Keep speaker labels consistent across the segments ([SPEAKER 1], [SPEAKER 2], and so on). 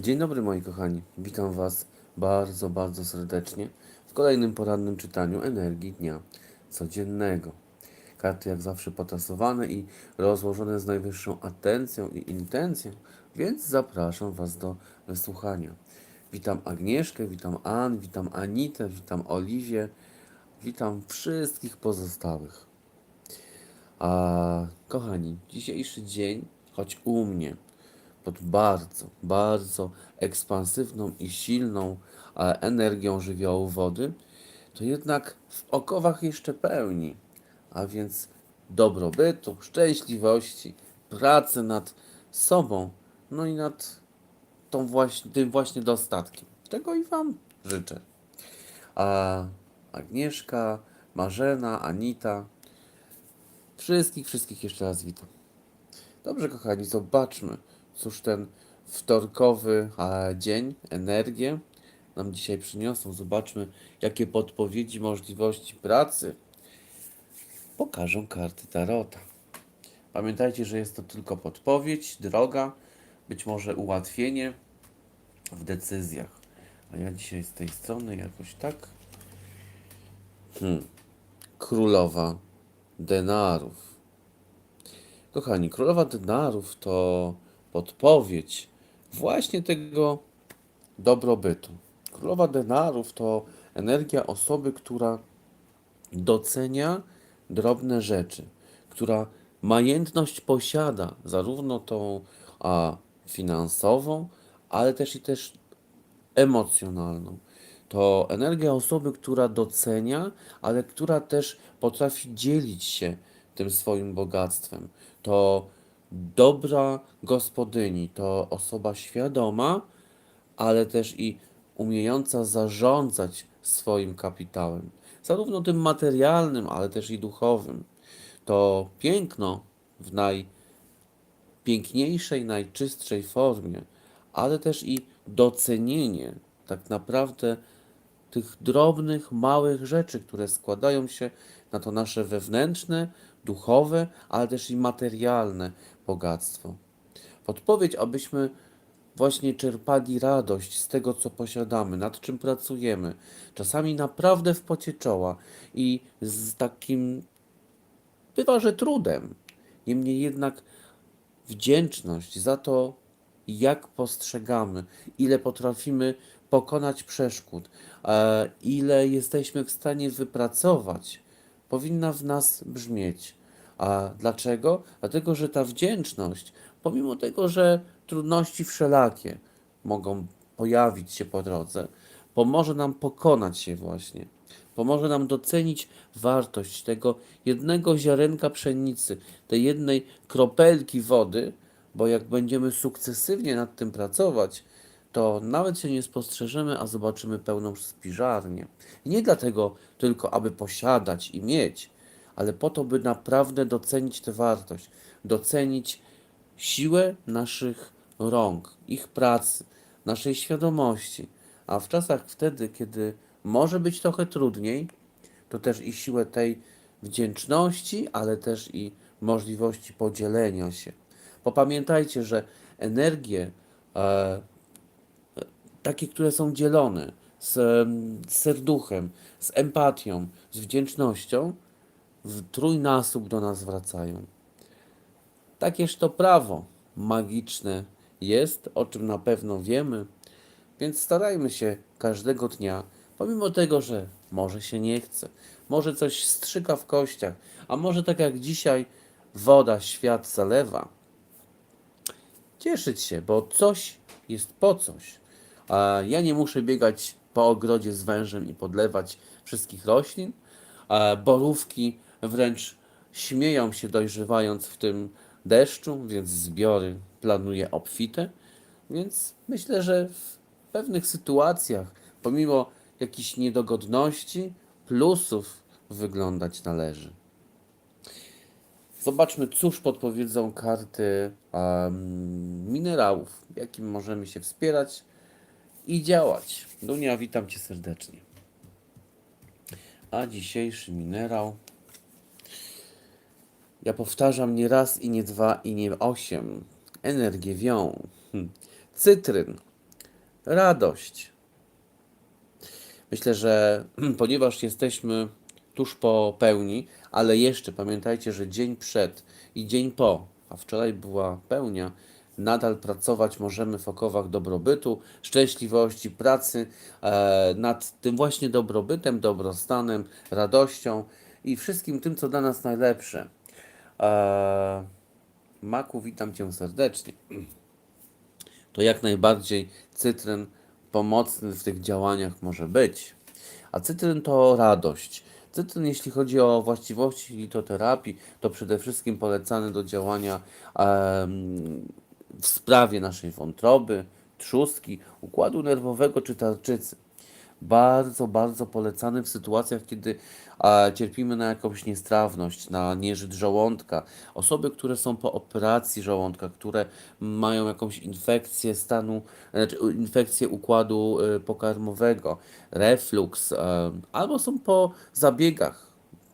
[SPEAKER 1] Dzień dobry moi kochani, witam Was bardzo, bardzo serdecznie w kolejnym porannym czytaniu energii dnia codziennego. Karty jak zawsze potasowane i rozłożone z najwyższą atencją i intencją, więc zapraszam Was do wysłuchania. Witam Agnieszkę, witam Ann, witam Anitę, witam Oliwię, witam wszystkich pozostałych. A kochani, dzisiejszy dzień, choć u mnie, pod bardzo, bardzo ekspansywną i silną e, energią żywiołu wody, to jednak w okowach jeszcze pełni, a więc dobrobytu, szczęśliwości, pracy nad sobą, no i nad tą właśnie, tym właśnie dostatkiem. Tego i Wam życzę. A Agnieszka, Marzena, Anita, wszystkich, wszystkich jeszcze raz witam. Dobrze, kochani, zobaczmy, cóż ten wtorkowy dzień, energię nam dzisiaj przyniosą. Zobaczmy, jakie podpowiedzi, możliwości pracy pokażą karty Tarota. Pamiętajcie, że jest to tylko podpowiedź, droga, być może ułatwienie w decyzjach. A ja dzisiaj z tej strony jakoś tak. Hmm. Królowa denarów. Kochani, królowa denarów to podpowiedź właśnie tego dobrobytu. Królowa denarów to energia osoby, która docenia drobne rzeczy, która majętność posiada, zarówno tą a, finansową, ale też i też emocjonalną. To energia osoby, która docenia, ale która też potrafi dzielić się tym swoim bogactwem. To dobra gospodyni, to osoba świadoma, ale też i umiejąca zarządzać swoim kapitałem, zarówno tym materialnym, ale też i duchowym. To piękno w najpiękniejszej, najczystszej formie, ale też i docenienie tak naprawdę tych drobnych, małych rzeczy, które składają się na to nasze wewnętrzne, duchowe, ale też i materialne bogactwo. Podpowiedź, abyśmy właśnie czerpali radość z tego, co posiadamy, nad czym pracujemy, czasami naprawdę w pocie czoła i z takim, bywa, że trudem. Niemniej jednak wdzięczność za to, jak postrzegamy, ile potrafimy pokonać przeszkód, e, ile jesteśmy w stanie wypracować, powinna w nas brzmieć. A dlaczego? Dlatego, że ta wdzięczność, pomimo tego, że trudności wszelakie mogą pojawić się po drodze, pomoże nam pokonać je właśnie. Pomoże nam docenić wartość tego jednego ziarenka pszenicy, tej jednej kropelki wody, bo jak będziemy sukcesywnie nad tym pracować, to nawet się nie spostrzeżemy, a zobaczymy pełną spiżarnię. Nie dlatego tylko, aby posiadać i mieć, ale po to, by naprawdę docenić tę wartość, docenić siłę naszych rąk, ich pracy, naszej świadomości. A w czasach wtedy, kiedy może być trochę trudniej, to też i siłę tej wdzięczności, ale też i możliwości podzielenia się. Bo pamiętajcie, że energie e, takie, które są dzielone z, z serduchem, z empatią, z wdzięcznością, w trójnasób do nas wracają. Takież to prawo magiczne jest, o czym na pewno wiemy, więc starajmy się każdego dnia, pomimo tego, że może się nie chce, może coś strzyka w kościach, a może tak jak dzisiaj woda świat zalewa, cieszyć się, bo coś jest po coś. A ja nie muszę biegać po ogrodzie z wężem i podlewać wszystkich roślin. Borówki wręcz śmieją się dojrzewając w tym deszczu, więc zbiory planuję obfite. Więc myślę, że w pewnych sytuacjach, pomimo jakichś niedogodności, plusów wyglądać należy. Zobaczmy, cóż podpowiedzą karty um, minerałów, jakim możemy się wspierać i działać. Dunia, witam Cię serdecznie. A dzisiejszy minerał. Ja powtarzam nie raz i nie dwa i nie osiem. Energię wią. Hm. Cytryn. radość. Myślę, że ponieważ jesteśmy tuż po pełni, ale jeszcze pamiętajcie, że dzień przed i dzień po, a wczoraj była pełnia, nadal pracować możemy w okowach dobrobytu, szczęśliwości, pracy e, nad tym właśnie dobrobytem, dobrostanem, radością i wszystkim tym, co dla nas najlepsze. E, Maku, witam Cię serdecznie. To jak najbardziej cytryn pomocny w tych działaniach może być. A cytryn to radość. Cytryn, jeśli chodzi o właściwości litoterapii, to przede wszystkim polecany do działania w sprawie naszej wątroby, trzustki, układu nerwowego czy tarczycy. Bardzo, bardzo polecany w sytuacjach, kiedy e, cierpimy na jakąś niestrawność, na nieżyt żołądka. Osoby, które są po operacji żołądka, które mają jakąś infekcję stanu, znaczy infekcję układu e, pokarmowego, reflux, e, albo są po zabiegach,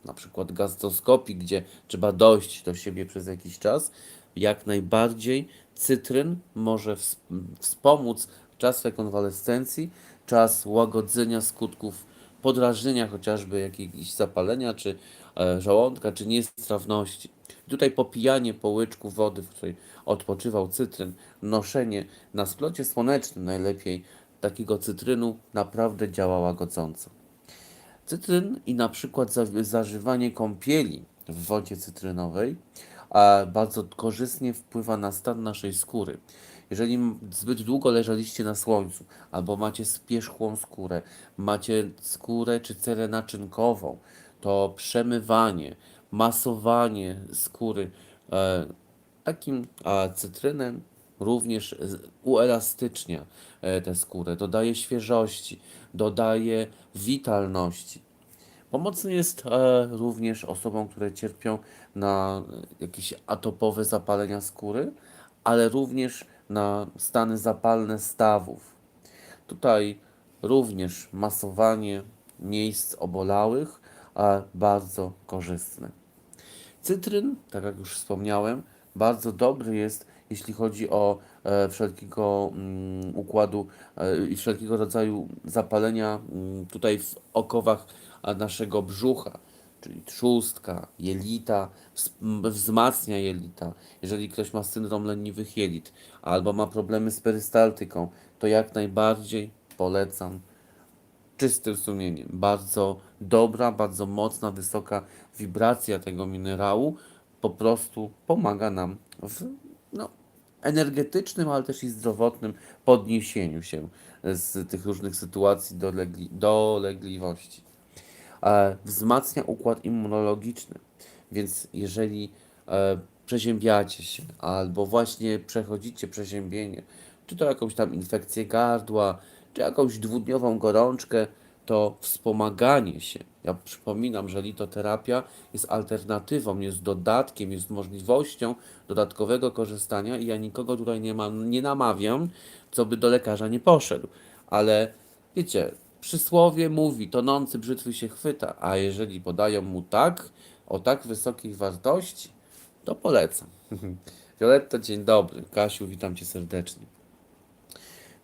[SPEAKER 1] na przykład gastroskopii, gdzie trzeba dojść do siebie przez jakiś czas, jak najbardziej cytryn może ws- wspomóc czas rekonwalescencji, czas łagodzenia skutków podrażnienia chociażby jakiegoś zapalenia, czy e, żołądka, czy niestrawności. Tutaj popijanie po łyczku wody, w której odpoczywał cytryn, noszenie na splocie słonecznym najlepiej takiego cytrynu naprawdę działa łagodząco. Cytryn i na przykład za, zażywanie kąpieli w wodzie cytrynowej bardzo korzystnie wpływa na stan naszej skóry. Jeżeli zbyt długo leżeliście na słońcu, albo macie spierzchłą skórę, macie skórę czy cerę naczynkową, to przemywanie, masowanie skóry e, takim a, cytrynem również uelastycznia e, tę skórę, dodaje świeżości, dodaje witalności. Pomocny jest e, również osobom, które cierpią na e, jakieś atopowe zapalenia skóry, ale również na stany zapalne stawów. Tutaj również masowanie miejsc obolałych, a bardzo korzystne. Cytryn, tak jak już wspomniałem, bardzo dobry jest, jeśli chodzi o e, wszelkiego mm, układu e, i wszelkiego rodzaju zapalenia mm, tutaj w okowach naszego brzucha, czyli trzustka, jelita, wzmacnia jelita. Jeżeli ktoś ma syndrom leniwych jelit albo ma problemy z perystaltyką, to jak najbardziej polecam czystym sumieniem. Bardzo dobra, bardzo mocna, wysoka wibracja tego minerału po prostu pomaga nam w no, energetycznym, ale też i zdrowotnym podniesieniu się z tych różnych sytuacji dolegli, dolegliwości. E, wzmacnia układ immunologiczny, więc jeżeli e, przeziębiacie się albo właśnie przechodzicie przeziębienie, czy to jakąś tam infekcję gardła, czy jakąś dwudniową gorączkę, to wspomaganie się. Ja przypominam, że litoterapia jest alternatywą, jest dodatkiem, jest możliwością dodatkowego korzystania i ja nikogo tutaj nie mam, nie namawiam, co by do lekarza nie poszedł. Ale wiecie, przysłowie mówi, tonący brzytwy się chwyta, a jeżeli podają mu tak, o tak wysokiej wartości, to polecam. Violetto, dzień dobry. Kasiu, witam Cię serdecznie.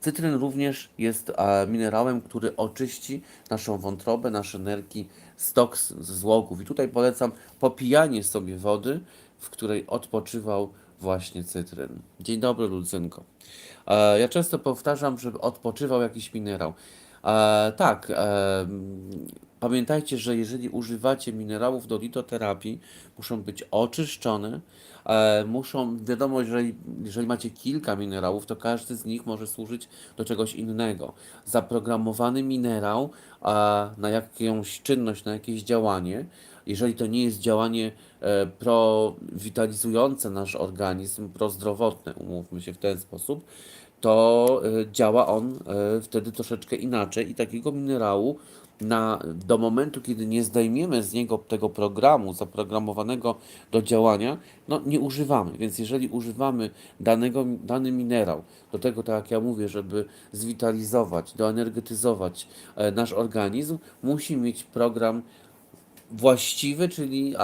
[SPEAKER 1] Cytryn również jest e, minerałem, który oczyści naszą wątrobę, nasze nerki z toksyn, złogów. I tutaj polecam popijanie sobie wody, w której odpoczywał właśnie cytryn. Dzień dobry, Lucynko. E, ja często powtarzam, żeby odpoczywał jakiś minerał. E, tak, e, pamiętajcie, że jeżeli używacie minerałów do litoterapii, muszą być oczyszczone, e, muszą, wiadomo, jeżeli, jeżeli macie kilka minerałów, to każdy z nich może służyć do czegoś innego. Zaprogramowany minerał a, na jakąś czynność, na jakieś działanie, jeżeli to nie jest działanie e, prowitalizujące nasz organizm, prozdrowotne, umówmy się w ten sposób, to e, działa on e, wtedy troszeczkę inaczej i takiego minerału na, do momentu, kiedy nie zdejmiemy z niego tego programu zaprogramowanego do działania, no nie używamy. Więc jeżeli używamy danego, dany minerał do tego, tak jak ja mówię, żeby zwitalizować, doenergetyzować e, nasz organizm, musi mieć program właściwy, czyli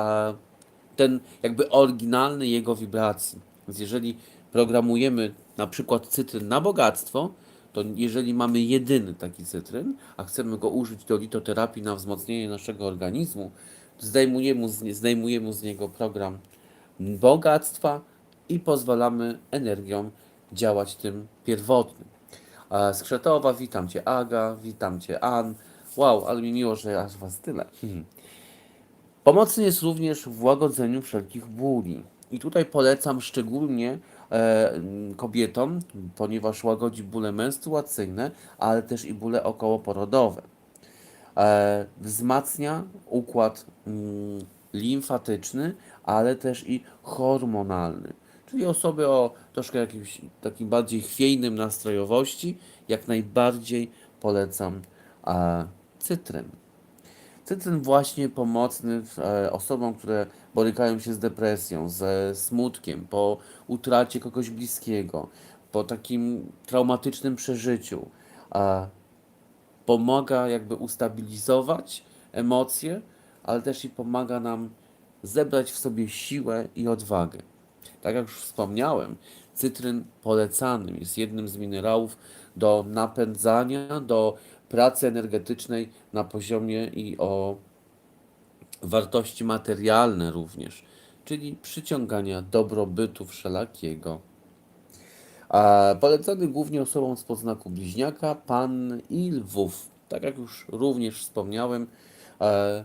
[SPEAKER 1] ten jakby oryginalny jego wibracji. Więc jeżeli programujemy na przykład cytryn na bogactwo, to jeżeli mamy jedyny taki cytryn, a chcemy go użyć do litoterapii na wzmocnienie naszego organizmu, zdejmujemy zdejmujemy z niego program bogactwa i pozwalamy energią działać tym pierwotnym. E, Z Krzetowa witam Cię Aga, witam Cię Ann. Wow, ale mi miło, że aż Was tyle. Hmm. Pomocny jest również w łagodzeniu wszelkich bóli. I tutaj polecam szczególnie kobietom, ponieważ łagodzi bóle menstruacyjne, ale też i bóle okołoporodowe. E, wzmacnia układ mm, limfatyczny, ale też i hormonalny. Czyli osoby o troszkę jakimś takim bardziej chwiejnym nastrojowości, jak najbardziej polecam e, cytryn. Cytryn właśnie pomocny e, osobom, które borykają się z depresją, ze smutkiem, po utracie kogoś bliskiego, po takim traumatycznym przeżyciu. E, pomaga jakby ustabilizować emocje, ale też i pomaga nam zebrać w sobie siłę i odwagę. Tak jak już wspomniałem, cytryn polecanym jest jednym z minerałów do napędzania, do pracy energetycznej na poziomie i o wartości materialne również, czyli przyciągania dobrobytu wszelakiego. A polecany głównie osobom z podznaku bliźniaka, pan i lwów. Tak jak już również wspomniałem, e,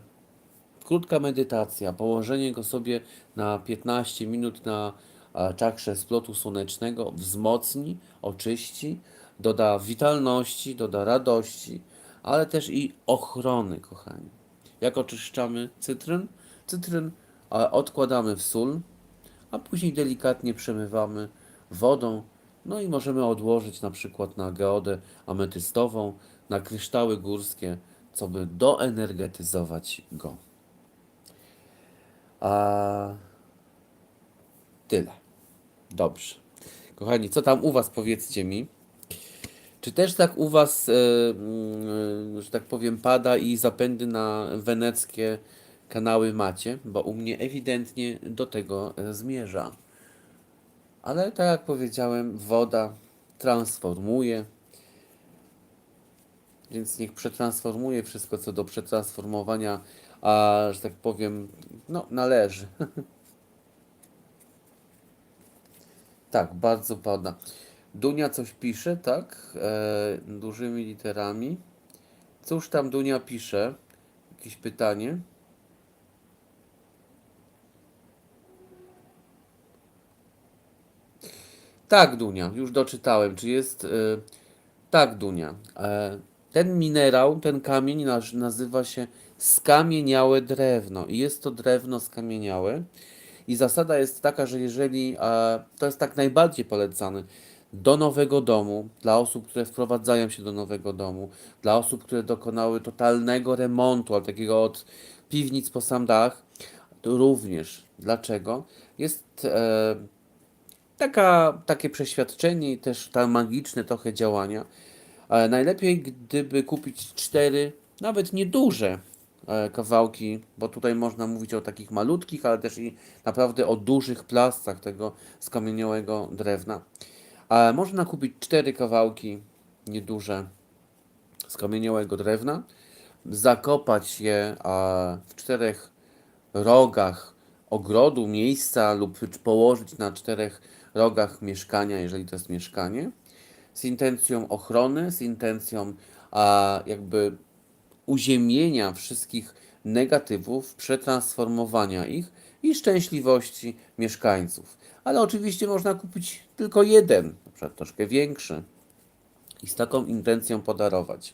[SPEAKER 1] krótka medytacja, położenie go sobie na 15 minut na e, czakrze splotu słonecznego wzmocni, oczyści, doda witalności, doda radości, ale też i ochrony, kochani. Jak oczyszczamy cytryn? Cytryn odkładamy w sól, a później delikatnie przemywamy wodą, no i możemy odłożyć na przykład na geodę ametystową, na kryształy górskie, co by doenergetyzować go. A tyle. Dobrze. Kochani, co tam u Was powiedzcie mi? Czy też tak u Was, e, mm, że tak powiem, pada i zapędy na weneckie kanały macie? Bo u mnie ewidentnie do tego e, zmierza. Ale tak jak powiedziałem, woda transformuje, więc niech przetransformuje wszystko, co do przetransformowania, a że tak powiem, no, należy. Tak, bardzo pada. Dunia coś pisze, tak? E, dużymi literami. Cóż tam Dunia pisze? Jakieś pytanie? Tak, Dunia, już doczytałem. Czy jest. E, tak, Dunia. E, ten minerał, ten kamień naz- nazywa się skamieniałe drewno. I jest to drewno skamieniałe. I zasada jest taka, że jeżeli e, to jest tak najbardziej polecane do nowego domu, dla osób, które wprowadzają się do nowego domu, dla osób, które dokonały totalnego remontu, ale takiego od piwnic po sam dach, również. Dlaczego? Jest e, taka, takie przeświadczenie i też tam magiczne trochę działania. E, najlepiej, gdyby kupić cztery, nawet nieduże e, kawałki, bo tutaj można mówić o takich malutkich, ale też i naprawdę o dużych plastach tego skamieniałego drewna. Można kupić cztery kawałki nieduże skamieniałego drewna, zakopać je w czterech rogach ogrodu, miejsca lub położyć na czterech rogach mieszkania, jeżeli to jest mieszkanie, z intencją ochrony, z intencją jakby uziemienia wszystkich negatywów, przetransformowania ich i szczęśliwości mieszkańców. Ale oczywiście można kupić tylko jeden, przykład troszkę większy, i z taką intencją podarować.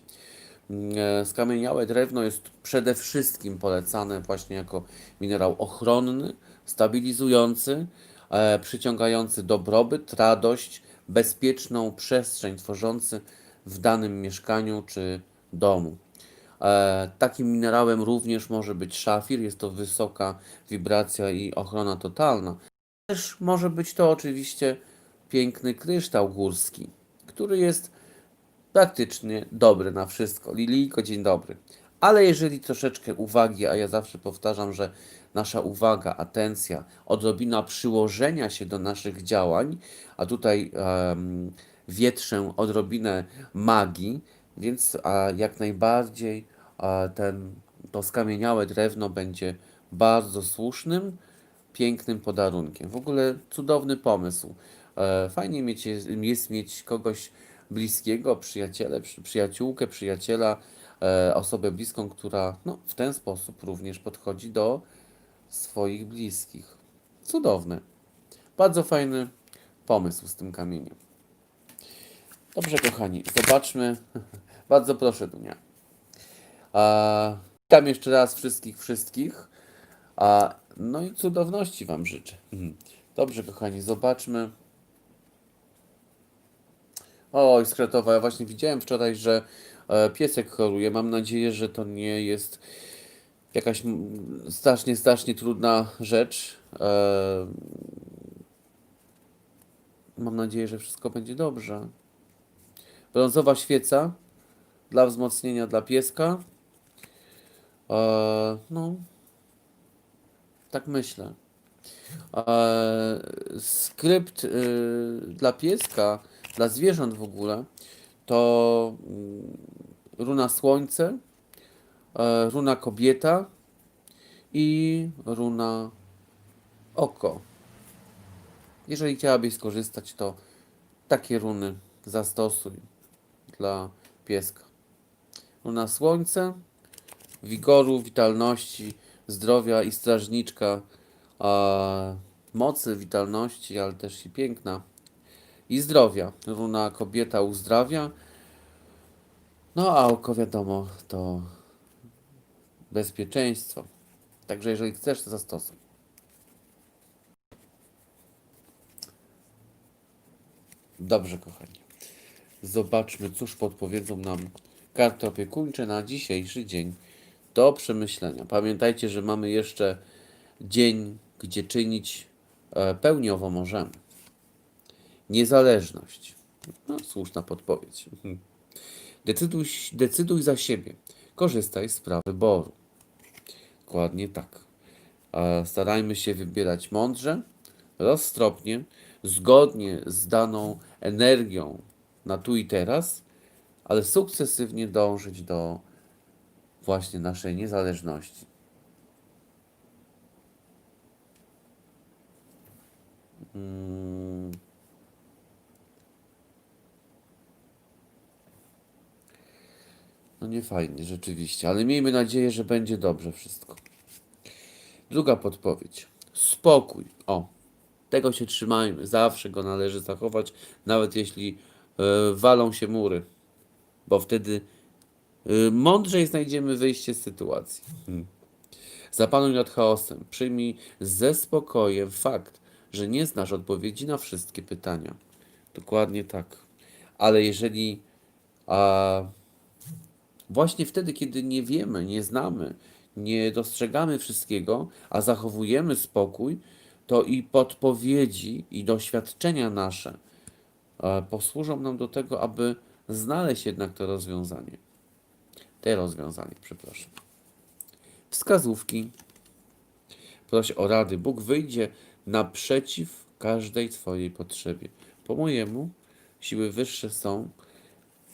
[SPEAKER 1] Mm, e, Skamieniałe drewno jest przede wszystkim polecane właśnie jako minerał ochronny, stabilizujący, e, przyciągający dobrobyt, radość, bezpieczną przestrzeń tworzący w danym mieszkaniu czy domu. E, takim minerałem również może być szafir, jest to wysoka wibracja i ochrona totalna. Też może być to oczywiście piękny kryształ górski, który jest praktycznie dobry na wszystko. Lilijko, dzień dobry. Ale jeżeli troszeczkę uwagi, a ja zawsze powtarzam, że nasza uwaga, atencja, odrobina przyłożenia się do naszych działań, a tutaj em, wietrzę odrobinę magii, więc a, jak najbardziej a, ten, to skamieniałe drewno będzie bardzo słusznym, pięknym podarunkiem. W ogóle cudowny pomysł. E, Fajnie mieć, jest, mieć kogoś bliskiego, przyjaciele, przy, przyjaciółkę, przyjaciela, e, osobę bliską, która no, w ten sposób również podchodzi do swoich bliskich. Cudowne. Bardzo fajny pomysł z tym kamieniem. Dobrze, kochani, zobaczmy. Bardzo proszę, Dunia. A, witam jeszcze raz wszystkich, wszystkich. A, no i cudowności Wam życzę. Mhm. Dobrze, kochani, zobaczmy. Oj, Skretowa, ja właśnie widziałem wczoraj, że e, piesek choruje. Mam nadzieję, że to nie jest jakaś mm, strasznie, strasznie trudna rzecz. E, mam nadzieję, że wszystko będzie dobrze. Brązowa świeca dla wzmocnienia dla pieska. E, no, tak myślę. Skrypt y, dla pieska, dla zwierząt w ogóle, to mm, runa słońce, e, runa kobieta i runa oko. Jeżeli chciałabyś skorzystać, to takie runy zastosuj dla pieska. Runa słońce, wigoru, witalności, zdrowia i strażniczka mocy, witalności, ale też i piękna i zdrowia. Runa kobieta uzdrawia. No a oko wiadomo to bezpieczeństwo. Także jeżeli chcesz, to zastosuj. Dobrze, kochani. Zobaczmy, cóż podpowiedzą nam karty opiekuńcze na dzisiejszy dzień do przemyślenia. Pamiętajcie, że mamy jeszcze dzień, gdzie czynić e, pełniowo możemy. Niezależność. No, słuszna podpowiedź. Decyduj, decyduj za siebie. Korzystaj z praw wyboru. Dokładnie tak. Starajmy się wybierać mądrze, roztropnie, zgodnie z daną energią na tu i teraz, ale sukcesywnie dążyć do właśnie naszej niezależności. Mm. No nie fajnie, rzeczywiście, ale miejmy nadzieję, że będzie dobrze wszystko. Druga podpowiedź. Spokój. O, tego się trzymajmy. Zawsze go należy zachować, nawet jeśli e, walą się mury, bo wtedy e, mądrzej znajdziemy wyjście z sytuacji. Hmm. Zapanuj nad chaosem. Przyjmij ze spokojem fakt, że nie znasz odpowiedzi na wszystkie pytania. Dokładnie tak. Ale jeżeli a, właśnie wtedy, kiedy nie wiemy, nie znamy, nie dostrzegamy wszystkiego, a zachowujemy spokój, to i podpowiedzi, i doświadczenia nasze e, posłużą nam do tego, aby znaleźć jednak to rozwiązanie. Te rozwiązanie, przepraszam. Wskazówki. Proś o rady. Bóg wyjdzie naprzeciw każdej Twojej potrzebie. Po mojemu, siły wyższe są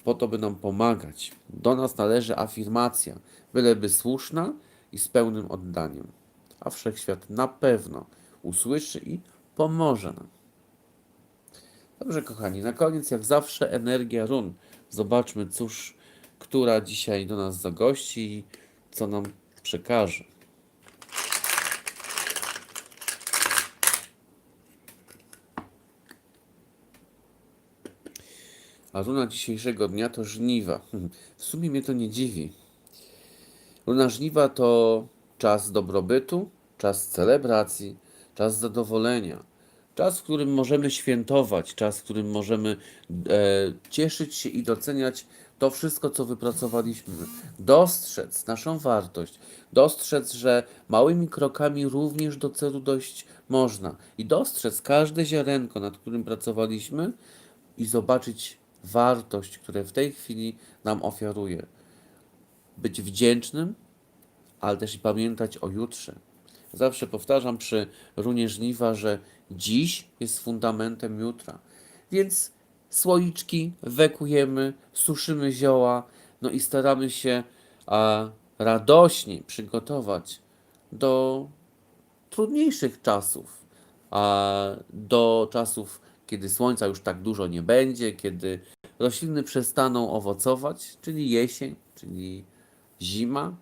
[SPEAKER 1] po to, by nam pomagać. Do nas należy afirmacja, byleby słuszna i z pełnym oddaniem. A wszechświat na pewno usłyszy i pomoże nam. Dobrze, kochani, na koniec, jak zawsze, energia run. Zobaczmy, cóż, która dzisiaj do nas zagości i co nam przekaże. A runa dzisiejszego dnia to żniwa. W sumie mnie to nie dziwi. Runa żniwa to czas dobrobytu, czas celebracji, czas zadowolenia, czas, w którym możemy świętować, czas, w którym możemy e, cieszyć się i doceniać to wszystko, co wypracowaliśmy. Dostrzec naszą wartość, dostrzec, że małymi krokami również do celu dojść można i dostrzec każde ziarenko, nad którym pracowaliśmy i zobaczyć wartość, które w tej chwili nam ofiaruje. Być wdzięcznym, ale też i pamiętać o jutrze. Zawsze powtarzam przy runie żniwa, że dziś jest fundamentem jutra. Więc słoiczki wekujemy, suszymy zioła, no i staramy się a, radośnie przygotować do trudniejszych czasów, a do czasów, kiedy słońca już tak dużo nie będzie, kiedy rośliny przestaną owocować, czyli jesień, czyli zima,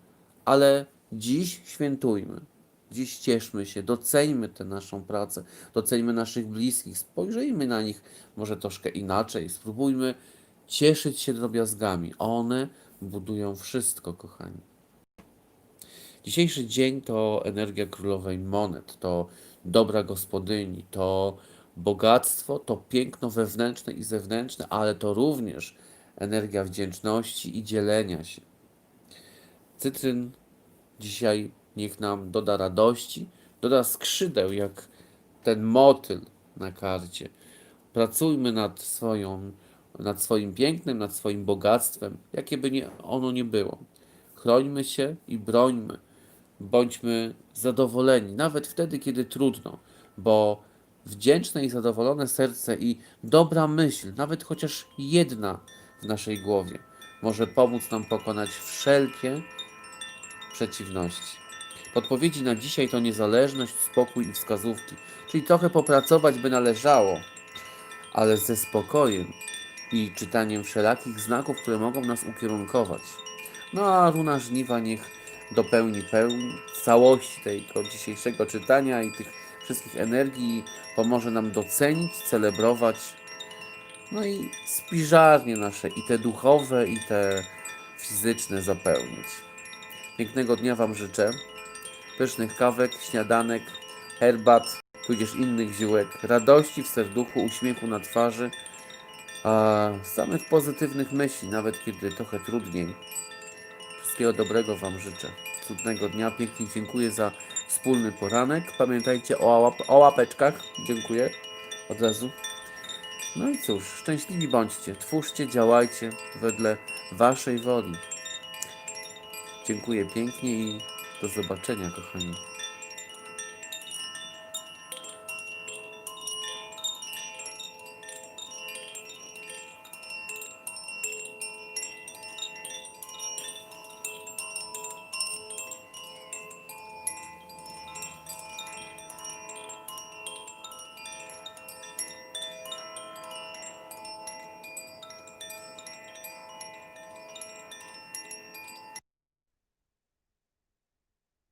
[SPEAKER 1] ale dziś świętujmy. Dziś cieszmy się, doceńmy tę naszą pracę, doceńmy naszych bliskich, spojrzyjmy na nich może troszkę inaczej, spróbujmy cieszyć się drobiazgami. One budują wszystko, kochani. Dzisiejszy dzień to energia królowej monet, to dobra gospodyni, to bogactwo, to piękno wewnętrzne i zewnętrzne, ale to również energia wdzięczności i dzielenia się. Cytryn dzisiaj niech nam doda radości, doda skrzydeł, jak ten motyl na karcie. Pracujmy nad swoją, nad swoim pięknem, nad swoim bogactwem, jakie by nie, ono nie było. Chrońmy się i brońmy. Bądźmy zadowoleni, nawet wtedy, kiedy trudno, bo wdzięczne i zadowolone serce i dobra myśl, nawet chociaż jedna w naszej głowie, może pomóc nam pokonać wszelkie przeciwności. Podpowiedzi na dzisiaj to niezależność, spokój i wskazówki, czyli trochę popracować by należało, ale ze spokojem i czytaniem wszelakich znaków, które mogą nas ukierunkować. No a runa żniwa niech dopełni pełni całości tego dzisiejszego czytania i tych wszystkich energii, pomoże nam docenić, celebrować, no i spiżarnie nasze, i te duchowe, i te fizyczne zapełnić. Pięknego dnia Wam życzę. Pysznych kawek, śniadanek, herbat, tudzież innych ziółek, radości w serduchu, uśmiechu na twarzy, a samych pozytywnych myśli, nawet kiedy trochę trudniej. Wszystkiego dobrego Wam życzę. Cudnego dnia, pięknie dziękuję za wspólny poranek. Pamiętajcie o, łap o łapeczkach. Dziękuję od razu. No i cóż, szczęśliwi bądźcie, twórzcie, działajcie wedle Waszej woli. Dziękuję pięknie i do zobaczenia, kochani.